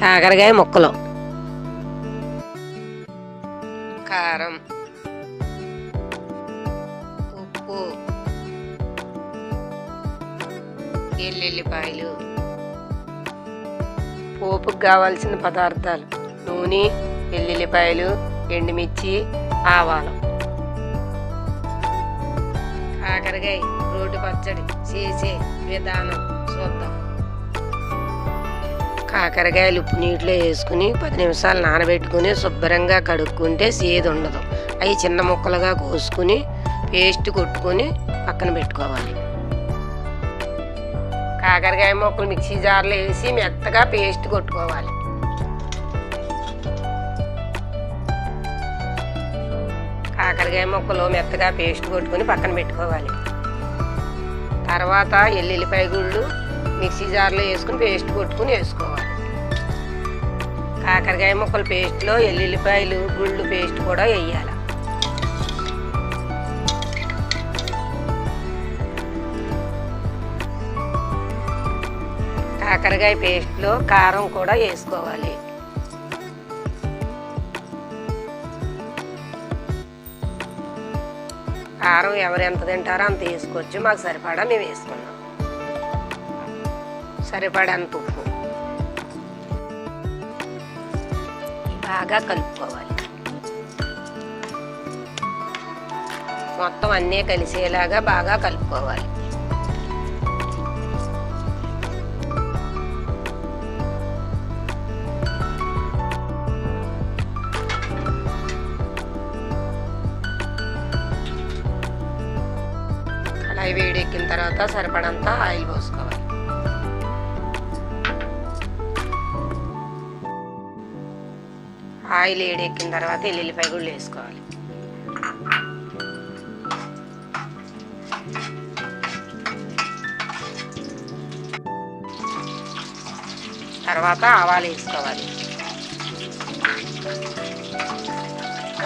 కాకరకాయ ముక్కలు. కారం. ఉప్పు. ఎల్లుల్లిపాయలు. పోపుకు కావాల్సిన పదార్థాలు. నూనె ఎల్లుల్లిపాయలు ఎండుమిర్చి ఆవాలు. కాకరకాయ రోడ్డు పచ్చడి చేసే విధానం చూద్దాం. కాకరకాయలు ఉప్పు నీటిలో వేసుకుని పది నిమిషాలు నానబెట్టుకుని శుభ్రంగా కడుక్కుంటే సేదు ఉండదు. అవి చిన్న ముక్కలుగా కోసుకుని పేస్ట్ కొట్టుకొని పక్కన పెట్టుకోవాలి. కాకరకాయ ముక్కలు మిక్సీ జార్లో వేసి మెత్తగా పేస్ట్ కొట్టుకోవాలి. కాకరకాయ ముక్కలు మెత్తగా పేస్ట్ కొట్టుకొని పక్కన పెట్టుకోవాలి. తర్వాత ఎల్లుల్లిపాయ గుళ్ళు మిక్సీ జార్లో వేసుకుని పేస్ట్ కొట్టుకుని వేసుకోవాలి. కాకరకాయ ముక్కల పేస్ట్లో ఎల్లుల్లిపాయలు గుళ్ళు పేస్ట్ కూడా వేయాలి. కాకరకాయ పేస్ట్లో కారం కూడా వేసుకోవాలి. కారం ఎవరు ఎంత తింటారో అంత వేసుకోవచ్చు. మాకు సరిపడా మేము వేసుకున్నాం. సరిపడంత ఉప్పు. బాగా కలుపుకోవాలి. మొత్తం అన్నీ కలిసేలాగా బాగా కలుపుకోవాలి. కళాయి వేడెక్కిన తర్వాత సరిపడంతా ఆయిల్ పోసుకోవాలి. ఆయిల్ వేడెక్కిన తర్వాత ఎల్లుల్లిపాయ కూడా వేసుకోవాలి. తర్వాత ఆవాలు వేసుకోవాలి.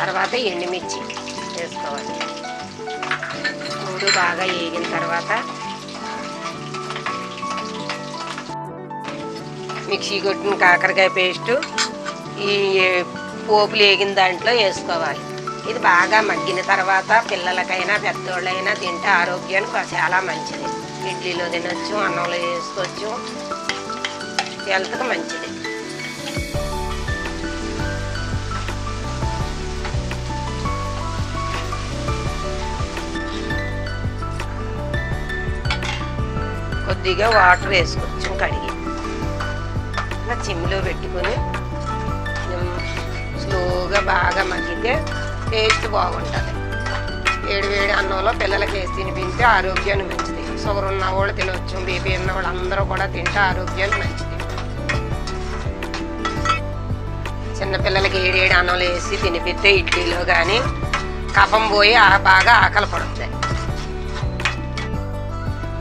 తర్వాత ఎండుమిర్చి వేసుకోవాలి. మూడు బాగా వేగిన తర్వాత మిక్సీ కొట్టిన కాకరకాయ పేస్టు ఈ పోపులు వేగిన దాంట్లో వేసుకోవాలి. ఇది బాగా మగ్గిన తర్వాత పిల్లలకైనా పెద్దోళ్ళైనా తింటే ఆరోగ్యానికి చాలా మంచిది. ఇడ్లీలో తినొచ్చు అన్నంలో వేసుకోవచ్చు. హెల్త్కి మంచిది. కొద్దిగా వాటర్ వేసుకోవచ్చు కడిగి. ఇలా చిమ్లో పెట్టుకొని స్లోగా బాగా మగ్గితే టేస్ట్ బాగుంటుంది. వేడి వేడి అన్నంలో పిల్లలకి వేసి తినిపింటే ఆరోగ్యానికి మంచిది. షుగర్ ఉన్న వాళ్ళు తినవచ్చు బీపీ ఉన్న వాళ్ళు అందరూ కూడా తింటే ఆరోగ్యానికి మంచిది. చిన్నపిల్లలకి ఏడేడు అన్నంలో వేసి తినిపిస్తే ఇడ్లీలో కానీ కఫం పోయి బాగా ఆకలి పడుతుంది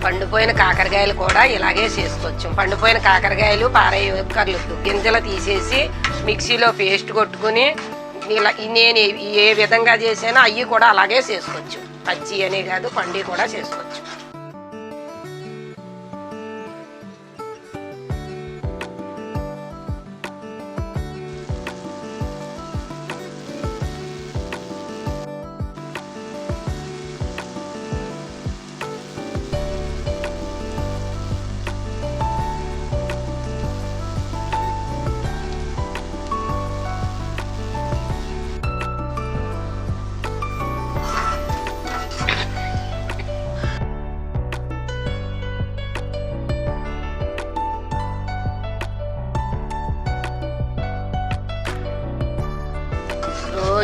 పండిపోయిన కాకరకాయలు కూడా ఇలాగే చేసుకోవచ్చు. పండిపోయిన కాకరకాయలు పారేయక్కర్లేదు గింజలు తీసేసి మిక్సీలో పేస్ట్ కొట్టుకుని ఇలా నేను ఏ- విధంగా చేసినా అవి కూడా అలాగే చేసుకోవచ్చు. పచ్చి అనే కాదు పండి కూడా చేసుకోవచ్చు.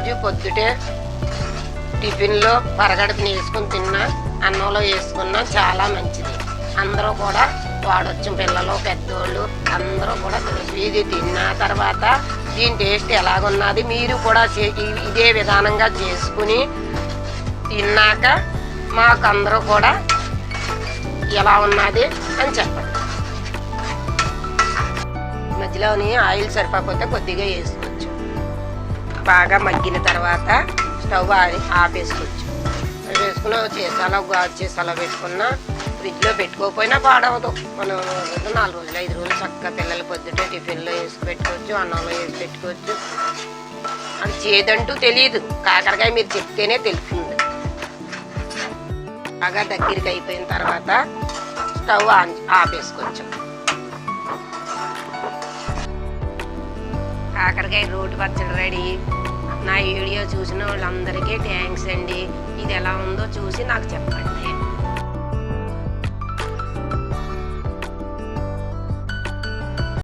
రోజు పొద్దుటే టిఫిన్లో పరగడుపుని వేసుకుని తిన్నా అన్నంలో వేసుకున్నా చాలా మంచిది. అందరూ కూడా వాడొచ్చు పిల్లలు పెద్దోళ్ళు అందరూ కూడా ఇది తిన్న తర్వాత దీని టేస్ట్ ఎలాగున్నది మీరు కూడా చే- ఇదే విధానంగా చేసుకుని తిన్నాక మాకు అందరూ కూడా ఎలా ఉన్నది అని చెప్పండి. మధ్యలోని ఆయిల్ సరిపోతే కొద్దిగా వేసుకోవచ్చు బాగా మగ్గిన తర్వాత స్టవ్ ఆ- ఆపేసుకోవచ్చు. వేసుకున్న చేసాలో గాజు చేసాలో పెట్టుకున్న ఫ్రిడ్జ్లో పెట్టుకోకపోయినా పాడవదు. మనం నాలుగు రోజులు ఐదు రోజులు చక్కగా పిల్లలు పొద్దుటే టిఫిన్లో వేసి పెట్టుకోవచ్చు అన్నంలో వేసి పెట్టుకోవచ్చు. అది చేదంటూ తెలియదు కాకరకాయ మీరు చెప్తేనే తెలుస్తుంది బాగా దగ్గరికి అయిపోయిన తర్వాత స్టవ్ ఆన్ ఆపేసుకోవచ్చు. కాకరకాయ రోడ్డు పచ్చడి రెడీ. వీడియో చూసిన వాళ్ళందరికీ థ్యాంక్స్ అండి. ఇది ఎలా ఉందో చూసి నాకు చెప్పండి.